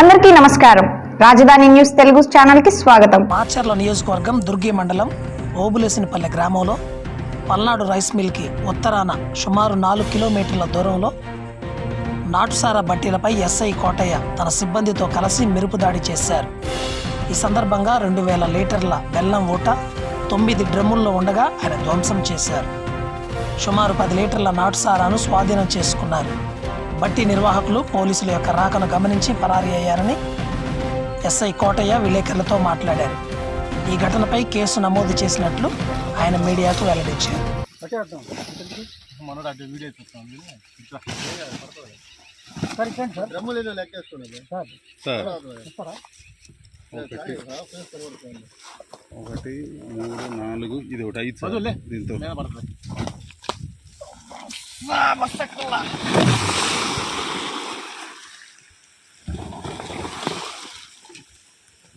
అందరికీ నమస్కారం. రాజధాని న్యూస్ తెలుగు ఛానల్కి స్వాగతం. మాచర్ల నియోజకవర్గం దుర్గి మండలం ఓబులేసినపల్లె గ్రామంలో పల్నాడు రైస్ మిల్కి ఉత్తరాన సుమారు నాలుగు కిలోమీటర్ల దూరంలో నాటుసారా బట్టీలపై ఎస్ఐ కోటయ్య తన సిబ్బందితో కలిసి మెరుపు దాడి చేశారు. ఈ సందర్భంగా రెండు వేల లీటర్ల బెల్లం ఊట తొమ్మిది డ్రమ్ముల్లో ఉండగా ఆయన ధ్వంసం చేశారు. సుమారు పది లీటర్ల నాటుసారాను స్వాధీనం చేసుకున్నారు. బట్టి నిర్వాహకులు పోలీసుల యొక్క రాకను గమనించి పరారీ అయ్యారని ఎస్ఐ కోటయ్య విలేకరులతో మాట్లాడారు. ఈ ఘటనపై కేసు నమోదు చేసినట్లు ఆయన మీడియాకు వెల్లడించారు. ఒకటి. ఒకటి. మూడు నాలుగు ఇది ఒకటి ఐదు సార్.